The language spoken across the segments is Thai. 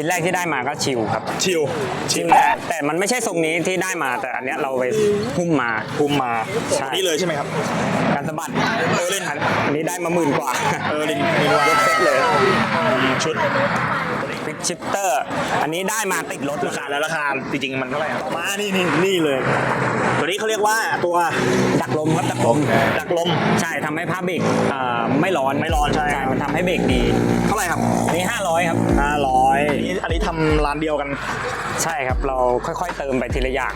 ชิ้นแรกที่ได้มาก็ชิวครับ ชิลชิลแต่แต่มันไม่ใช่ทรงนี้ที่ได้มาแต่อันเนี้ยเราไปหุ้มมาคุมมาใช่นี่เลยใช่ไหมครับ การสะบัดเออเล่นอันนี้ได้มาหมื่นกว่าเออลินลินวายกเซ็ตเลยชุดฟิก ชิปเตอร์ อันนี้ได้มาติดรถราคาแล้วราคาจริงๆมันเท่าไหร่ครับมานี่นี่นี่เลย ตัวนี้เขาเรียกว่าตัวดักลมครับดักลมดักลมใช่ทำให้ผ้าเบรกเอ่อไม่ร้อนไม่ร้อนใช่ใช่ มันทำให้เบรกดี เท่าไหร่ครับ อันนี้ 500 ครับ ห้าร้อยอันนี้ทำร้านเดียวกันใช่ครับเราค่อยๆเติมไปทีละอย่าง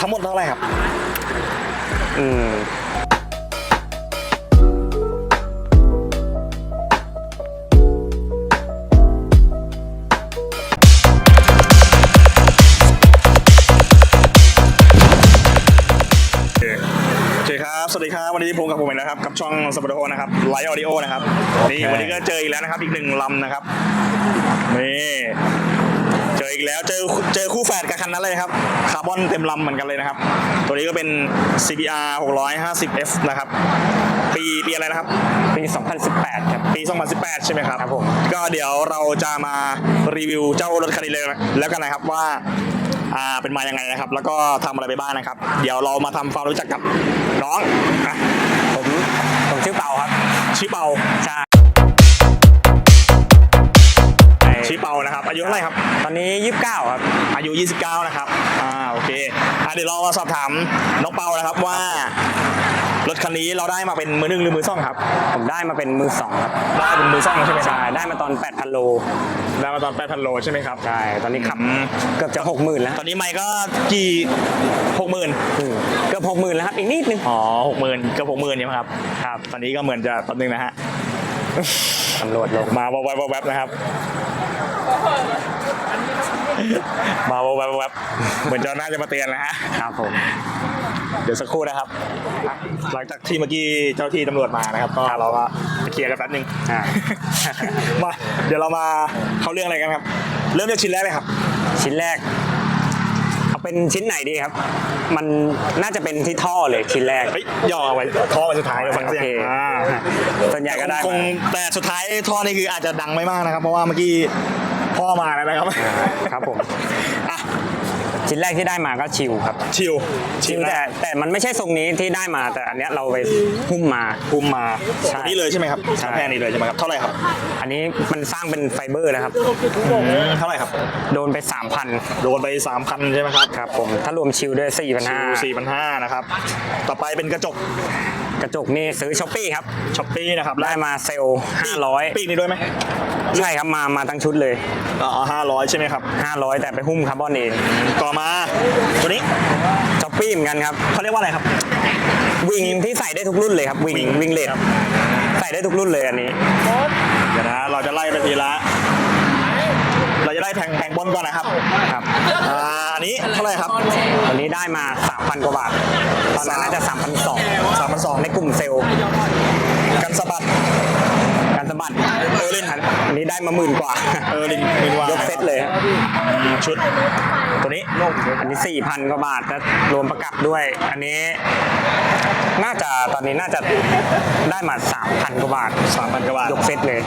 ทั้งหมดเท่าไหร่ครับ อืม ดีครับวันนี้ผมกับผมเองนะครับกับช่องสปอร์ตโฮนะครับไลฟ์ออดิโอนะครับนี่วันนี้ก็เจออีกแล้วนะครับ อีกหนึ่งลำนะครับนี่เจออีกแล้วเจอเจอคู่แฝดกับคันนั้นเลยครับคาร์บอนเต็มลำเหมือนกันเลยนะครับ ตัวนี้ก็เป็น CBR 650F นะครับ ปีปีอะไรนะครับ ปี 2018 ครับ ปี 2018 ใช่ไหมครับครับผมก็เดี๋ยวเราจะมารีวิวเจ้ารถคันนี้เลยแล้วกันนะครับว่า อ่าเป็นมายังไงนะครับ แล้วก็ทำอะไรไปบ้างนะครับ เดี๋ยวเรามาทำความรู้จักกับน้องอะผมผมชื่อเปาครับ ชื่อเปาใช่ชื่อเปานะครับอายุเท่าไหร่ครับ ตอนนี้ 29 ครับ อายุ 29 นะครับอ่าโอเคอะเดี๋ยวเรามาสอบถามน้องเปานะครับว่าร ถคันนี้เราได้มาเป็นมือหนึ่งหรือมือสองครับ ผมได้มาเป็นมือสองครับได้เป็นมือสองใช่ไหมครับใช่ได้มาตอน 8,000 โล ได้มาตอน 8,000 โลใช่ไหมครับ ใช่ ตอนนี้ขับอืมเกือบจะ 60,000 แล้ว ตอนนี้ไม่ก็กี่หกหมื่นอืมเกือบ60,000 แล้วครับ อีกนิดนึง อ๋อหกหมื่นเกือบหกหมื่นใช่ไหมครับ ครับ ตอนนี้ก็เหมือนจะแป๊บนึงนะฮะ ตำรวจลงมาแวบๆแวบๆนะครับ มาแวบๆแวบๆเหมือนเจ้าหน้าจะมาเตือนนะฮะครับผมเดี๋ยวสักครู่นะครับ หลังจากที่เมื่อกี้เจ้าที่ตำรวจมานะครับ ก็เราก็ไปเคลียร์กันแป๊บนึงอ่ามาเดี๋ยวเรามาเข้าเรื่องอะไรกันครับ เริ่มจากชิ้นแรกเลยครับ ชิ้นแรก เอาเป็นชิ้นไหนดีครับ มันน่าจะเป็นที่ท่อเลยชิ้นแรก เฮ้ยย่อเอาไว้ท่อไปสุดท้ายเดี๋ยวฟังโอเสียงเค อ่าส่วนใหญ่ก็ได้คงมาแต่สุดท้ายท่อนี่คืออาจจะดังไม่มากนะครับ เพราะว่าเมื่อกี้พ่อมาแล้วนะครับ ครับผมอะ ชิ้นแรกที่ได้มาก็ชิวครับ ชิลชิวแต่แต่มันไม่ใช่ทรงนี้ที่ได้มาแต่อันเนี้ยเราไปหุ้มมาคุมมาใช่นี่เลยใช่ไหมครับใช่แพงนี่เลยใช่ไหมครับเท่าไหร่ครับ อันนี้มันสร้างเป็นไฟเบอร์นะครับเท่าไหร่ครับ โดนไป 3,000 โดนไปสามพันใช่ไหมครับครับผมถ้ารวมชิวด้วยชิลสี่พันห้านะครับต่อไปเป็นกระจก4,500 กระจกนี่ซื้อช้อปปี้ครับ ช้อปปี้นะครับได้มาเซลล์ปีกนี่ด้วยไหม500ใช่ครับมามาทั้งชุดเลยอ๋อห้าร้อยใช่ไหมครับ500แต่ไปหุ้มคาร์บอนเองต่อมาตัวนี้ช้อปปี้เหมือนกันครับเขาเรียกว่าอะไรครับ วิงที่ใส่ได้ทุกรุ่นเลยครับวิงวิงวิงเลดครับใส่ได้ทุกรุ่นเลยอันนี้เดี๋ยวนะเราจะไล่ไปทีละ เราจะไล่แทงแทงบอลก่อนนะครับครับ อ่าอันนี้เท่าไหร่ครับ วันนี้ได้มา 3,000 กว่าบาท ตอนนั้นน่าจะ 3,200สามพันสองในกลุ่มเซลล์กันสะบัด การสะบัดเออเล่นอันนี้ได้มาหมื่นกว่า เออลินลินวายยกเซตเลยครับชุด ตัวนี้อันนี้ 4,000 กว่าบาทแล้วรวมประกับด้วย อันนี้ น่าจะตอนนี้น่าจะได้มา 3,000 กว่าบาทสามพันกว่าบาทยกเซตเลย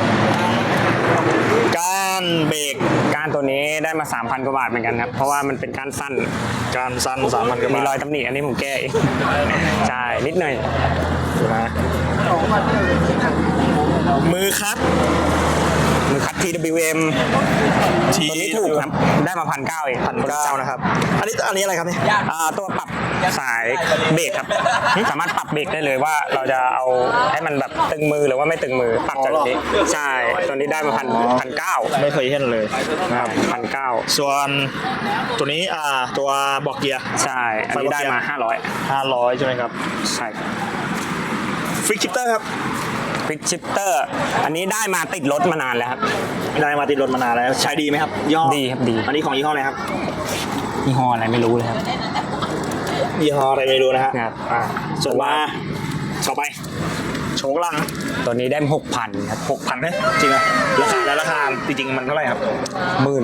การเบรกการตัวนี้ได้มา 3,000 กว่าบาทเหมือนกันครับ เพราะว่ามันเป็นการสั้น การสั้นสามพันกว่ามีบาทรอยตำหนิอันนี้ผมแก้เอง ใช่ นิดหน่อยดูนะมือคัด มือคัด TWM ตัวนี้ถูกครับ ได้มาพันเก้าเองพันเก้านะครับ อันนี้อันนี้อะไรครับเนี่ยอ่าตัวปรับสายเบรกครับ สามารถปรับเบรกได้เลยว่าเราจะเอาให้มันแบบตึงมือหรือว่าไม่ตึงมือปรับจากนี้ ใช่ ตัวนี้ได้มาพันพันเก้าไม่เคยเห็นเลยนะครับพันเก้าส่วนตัวนี้อ่าตัวบอกเกียร์ ใช่ อันนี้ได้มาห้าร้อย500ใช่ไหมครับ ใช่ฟริกชิปเตอร์ครับ ควิกชิปเตอร์ อันนี้ได้มาติดรถมานานแล้วครับ ได้มาติดรถมานานแล้ว ใช้ดีไหมครับยี่ห้อดีครับดี อันนี้ของยี่ห้ออะไรครับยี่ห้ออะไรไม่รู้เลยครับยี่ห้ออะไรไม่รู้นะฮะนะครับอ่าส่วนมาต่อไปโชกลังตัวนี้ได้หกพันครับหกพันนะจริงอะราคาแล้วราคาจริงๆมันเท่าไหร่ครับหมื่น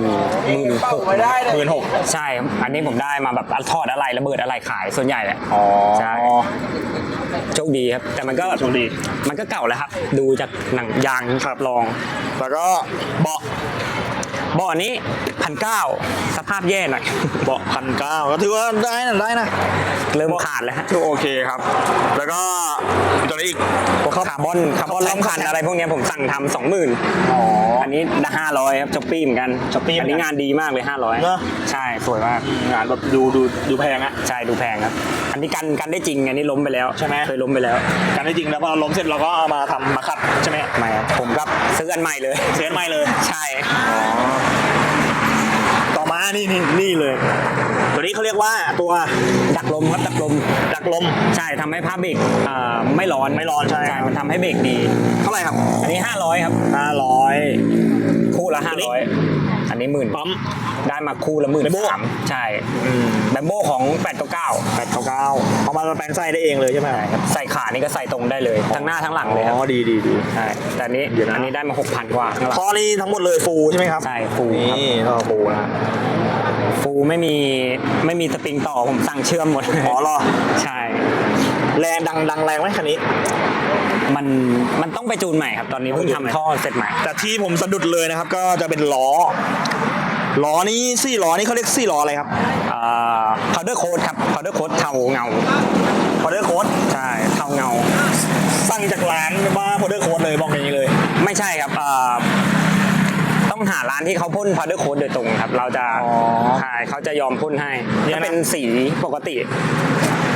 หมื่นหกหมื่นหกใช่ครับอันนี้ผมได้มาแบบทอดอะไรระเบิดอะไรขายส่วนใหญ่แหละอ๋อใช่โช คดีครับ แต่มันก็โชคดี มันก็เก่าแล้วครับ ดูจากหนังยางครับลอง แล้วก็เบาะเบาะนี้พันเก้าสภาพแย่หน่อย เบาะพันเก้าก็ถือว่าได้นะได้นะ เริ่มขาดแล้วฮะถือโอเคครับ แล้วก็ตัวนี้อีกพวกคาร์บอนคาร์บอนล้อมคันอะไรพวกเนี้ยผมสั่งทำสองหมื่นอ๋อ อันนี้ได้ห้าร้อยครับจ็อปปี้เหมือนกัน Shopee อันนี้งานดีมากเลยห้าร้อยเหรอใช่สวยมาก งานแบบดูดูดูแพงอะ ใช่ดูแพงครับ อันนี้กันกันได้จริงอันนี้ล้มไปแล้วใช่ไหม เคยล้มไปแล้วการได้จริงแล้วพอเราล้มเสร็จเราก็เอามาทำมาขัดใช่ไหมไม่ครับผมก็ซื้ออันใหม่เลย เสียใหม่เลย ใช่ต่อมา นี่นี่นี่เลยตัวนี้เขาเรียกว่าตัวดักลมครับดักลมดักลมใช่ทำให้ผ้าเบรกไม่ร้อนไม่ร้อนใช่ครมันทำให้เบรกดี เท่าไหร่ครับอันนี้ 500 ครับห้าร้อย คู่ละ ตัวนี้ 500 อันนี้หมื่นปั๊ม ได้มาคู่ละหมื่น Bembo สามใช่แบมโบของ8 9 9 มาแปลงไส้ได้เองเลยใช่ไหมใช่ครับใส่ขานี่ก็ใส่ตรงได้เลย ทั้งหน้าทั้งหลังเลยครับอ๋อดีดีดีใช่แต่อันนี้เดี๋ยวนะอันนี้ได้มา6,000กว่าข้างหลังท่อนี้ทั้งหมดเลยฟูใช่ไหมครับใช่ฟูครับนี่ท่อฟูนะฟูไม่มีไม่มีสปริงต่อผมสั่งเชื่อมหมดอ๋อเหรอใช่แรงดังดังแรงไหมคันนี้ มันมันต้องไปจูนใหม่ครับตอนนี้เพิ่งทำท่อเสร็จใหม่แต่ที่ผมสะดุดเลยนะครับ ก็จะเป็นล้อ ล้อนี้สี่ล้อนี่เขาเรียกสี่ล้ออะไรครับอ่า powder coat ครับ powder coat เทาเงาพอเดอร์โค้ดใช่เทาเงา สั่งจากร้านว่าพอเดอร์โค้ดเลยบอกอย่างนี้เลย ไม่ใช่ครับอ่าต้องหาร้านที่เขาพ่น powder coat โดยตรงครับ เราจะอ๋อใช่เขาจะยอมพ่นให้เนี่ยถ้านะเป็นสีปกติ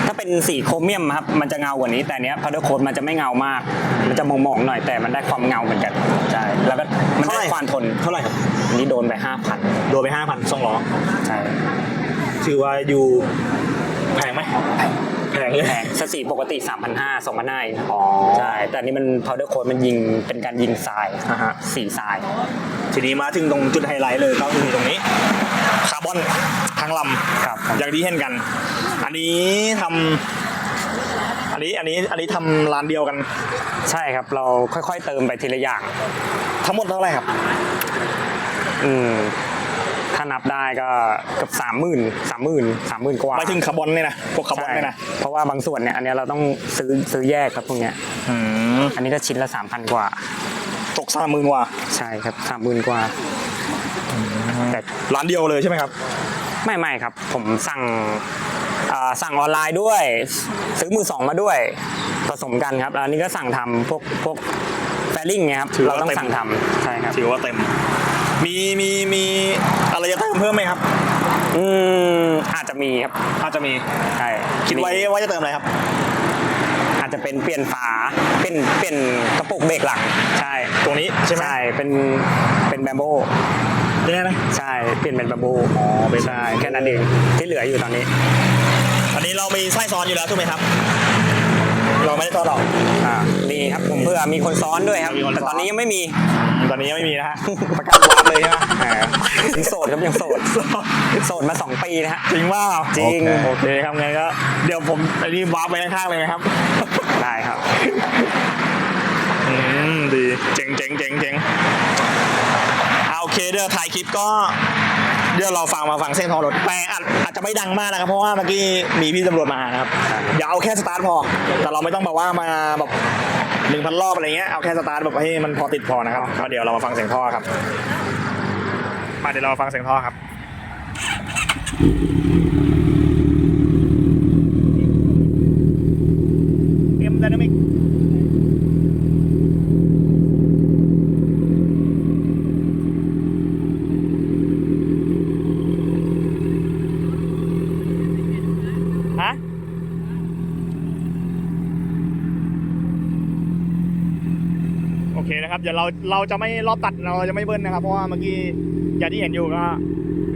ถ้าเป็นสีโครเมียมครับ มันจะเงากว่านี้ แต่เนี้ย powder coat มันจะไม่เงามาก มันจะมองๆหน่อยแต่มันได้ความเงาเหมือนกันใช่แล้วก็มันได้ความทนเท่าไหร่ครับอั นนี้โดนไปห้าพันโดนไปห้าพันสองล้อใช่ถือว่าอยู่แพงไหมแพงเลยแพงสสีปกติ3,500 2,500เองอ๋อใช่แต่อันนี้มัน powder coat มันยิงเป็นการยิงทรายอ่าฮะ สีทราย ทีนี้มาถึงตรงจุดไฮไลท์เลยก็คือตรงนี้คาร์บอนทั้งลำครับ อย่างที่เห็นกัน อันนี้ทำอันนี้อันนี้อันนี้ทำร้านเดียวกัน ใช่ครับ เราค่อยๆเติมไปทีละอย่างทั้งหมดเท่าไหร่ครับ อืมถ้านับได้ก็เกับสามหมื่นสามหมื่นสามหมื่นกว่าไม่ถึงคาร์บอนเนี่ยนะพวกคาร์บอนใช่เนี่ยนะเพราะว่าบางส่วนเนี่ยอันเนี้ยเราต้องซื้อซื้อแยกครับพวกเนี้ยอืมอันนี้ก็ชิ้นละสามพันกว่า ตกสามหมื่นกว่าใช่ครับสามหมื่นกว่า แต่ร้านเดียวเลยใช่ไหมครับ ไม่ไม่ครับ ผมสั่งอ่าสั่งออนไลน์ด้วย ซื้อมือสองมาด้วยผสมกันครับแล้วอันนี้ก็สั่งทำพวกพวกแฟลิ่งเนี่ยครับถือเราว่าต้องเต็ม สั่งทำใช่ครับ ถือว่าเต็ม มีมีมีอะไรจะเติมเพิ่มไหมครับ อืมอาจจะมีครับอาจจะมีใช่คิดไว้มีว่าจะเติมอะไรครับ อาจจะเป็นเปลี่ยนฝาเป็นเปลี่ยนกระปุกเบรกหลังใช่ตรงนี้ใช่ไหมใช่เป็นเป็นแบมโบเนี่ยนะใช่เปลี่ยนเป็นแบมโบอ๋อเป็นใช่แค่นั้นเองที่เหลืออยู่ตอนนี้อันนี้เรามีไส้ซ้อนอยู่แล้วถูกไหมครับ เราไม่ได้ซ้อนหรอกอ่ามีครับผมเพื่อมีคนซ้อนด้วยครับ มีคนซ้อน แต่ตอนนี้ยังไม่มี ตอนนี้ยังไม่มีนะฮะ ประกันวาร์ปเลยใช่ไหมอ่ายังโสดครับยังโสด โสดมาสองปีนะฮะ จริงว่าจริง โอเคครับงั้นก็เดี๋ยวผมอันนี้วาร์ปไปข้างๆเลยนะครับ ได้ครับ อืมดีเจ๋งเจ๋งเจ๋งเจ๋งเอาโอเคเดี๋ยวถ่ายคลิปก็ เดี๋ยวเราฟังมาฟังเส้นทองรถแต่อาจอาจจะไม่ดังมากนะครับ เพราะว่าเมื่อกี้มีพี่ตำรวจมานะครับอย่าเอาแค่สตาร์ทพอ แต่เราไม่ต้องแบบว่ามาแบบหนึ่งพันรอบอะไรเงี้ยเอาแค่สตาร์ทแบบให้มันพอติดพอนะครับก็เดี๋ยวเรามาฟังเสียงท่อครับ มาเดี๋ยวเรามาฟังเสียงท่อครับ เอ็มไดนามิก ฮะ โอ เคนะครับเดี๋ยวเราเราจะไม่รอบตัดเราจะไม่เบิ้ลนะครับ เพราะว่าเมื่อกี้อย่างที่เห็นอยู่ก็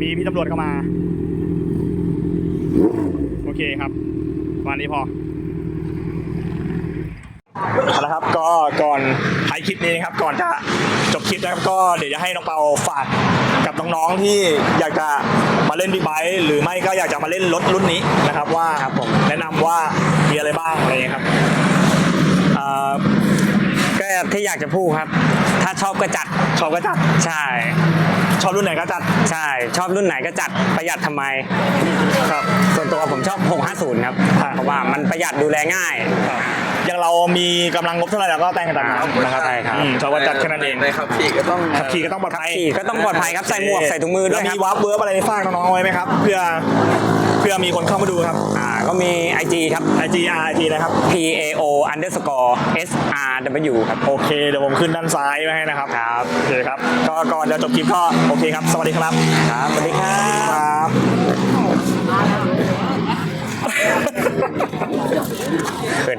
มีพี่ตำรวจเข้ามา โอเคครับวันนี้พอเอาละครับก็ก่อนท้ายคลิปนี้นะครับ ก่อนจะจบคลิปนะครับก็เดี๋ยวจะให้น้องเปาฝากกับน้องๆที่อยากจะมาเล่นบิ๊กไบค์หรือไม่ก็อยากจะมาเล่นรถรุ่นนี้นะครับ ว่าครับผมแนะนำว่ามีอะไรบ้างอะไรอย่างเงี้ยครับ ที่อยากจะพูดครับ ถ้าชอบก็จัด ชอบก็จัด ใช่ ชอบรุ่นไหนก็จัด ใช่ ชอบรุ่นไหนก็จัด ประหยัดทำไม ครับ ส่วนตัวผมชอบ 650 ครับ เพราะว่ามันประหยัดดูแลง่าย อย่างเรามีกำลังงบเท่าไหร่เราก็แต่งกันตามนั้นนะครับใช่ครับ อืมชาวบ้านจัดแค่นั้นเองในขับขี่ก็ต้องขับขี่ก็ต้องปลอดภัยขี่ก็ต้องปลอดภัยครับ ใส่หมวก ใส่ถุงมือด้วยแล้ครับมีวาร์ปเวิร์บอะไรฝากน้องๆไว้ไหมครับ เพื่อ เพื่อมีคนเข้ามาดูครับ อ่าก็มี IG ครับ IG RIT นะครับ P A O underscore S R W ครับ โอเค เดี๋ยวผมขึ้นด้านซ้ายไว้ให้นะครับ ครับโอเคครับ ก็ก่อนเดี๋ยวจบคลิปก็โอเคครับ สวัสดีครับ ครับ สวัสดีครับเกิน